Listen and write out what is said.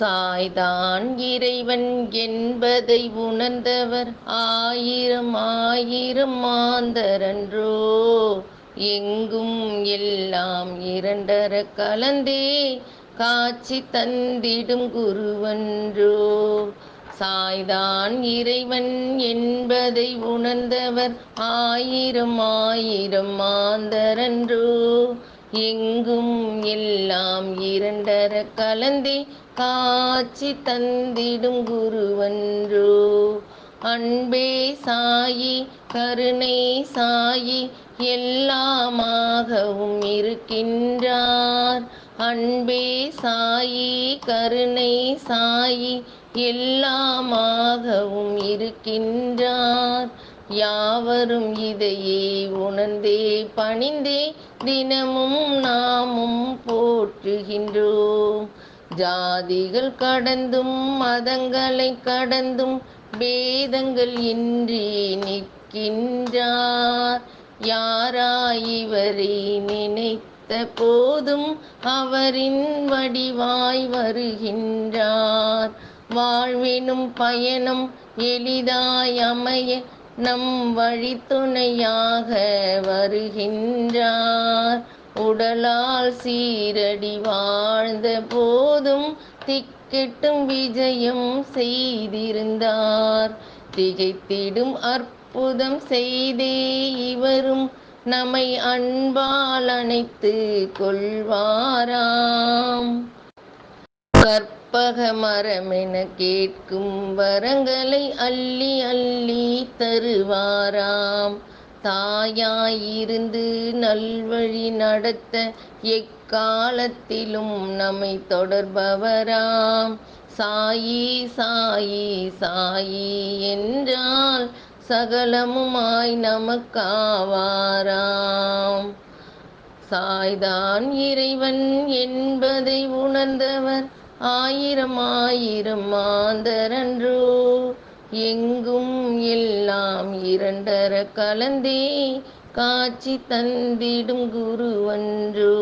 சாய்தான் இறைவன் என்பதை உணர்ந்தவர். ஆயிரம் ஆயிரம் மாந்தரன்றோ எங்கும் எல்லாம் இரண்டர கலந்தே காட்சி தந்திடும் குருவன்றோ. சாய்தான் இறைவன் என்பதை உணர்ந்தவர். ஆயிரம் ஆயிரம் மாந்தரன்றோ எங்கும் எல்லாம் இரண்டர கலந்தே காட்சி தந்திடும் குருவன்றோ. அன்பே சாயி கருணை சாயி எல்லாமாகவும் இருக்கின்றார். அன்பே சாயி கருணை சாயி எல்லாமாகவும் இருக்கின்றார். யாவரும் இதையே உணர்ந்தே பணிந்தே தினமும் நாமும் போற்றுகின்றோம். ஜாதிகள் கடந்தும் மதங்களை கடந்தும் பேதங்கள் இன்றி நிற்கின்றார். யாராயிவரை நினைத்த போதும் அவரின் வடிவாய் வருகின்றார். வாழ்வினும் பயணம் எளிதாய் அமைய நம் வழித்துணையாக வருகின்றார். உடலால் சீரடி வாழ்ந்த போதும் திக்கெட்டும் விஜயம் செய்திருந்தார். திகைத்திடும் அற்புதம் செய்தே இவரும் நம்மை அன்பால் அணைத்து கொள்வாராம். கற்பக மரமென கேட்கும் வரங்களை அள்ளி அள்ளி தருவாராம். தாயாயிருந்து நல்வழி நடத்த எக்காலத்திலும் நம்மை தொடர்பவராம். சாயி சாயி சாயி என்றால் சகலமுமாய் நமக்காவாராம். சாய்தான் இறைவன் என்பதை உணர்ந்தவர் ஆயிரம் ஆயிரம் மாந்தரன்றோ எங்கும் எல்லாம் இரண்டர கலந்தே காட்சி தந்திடும் குருவன்றோ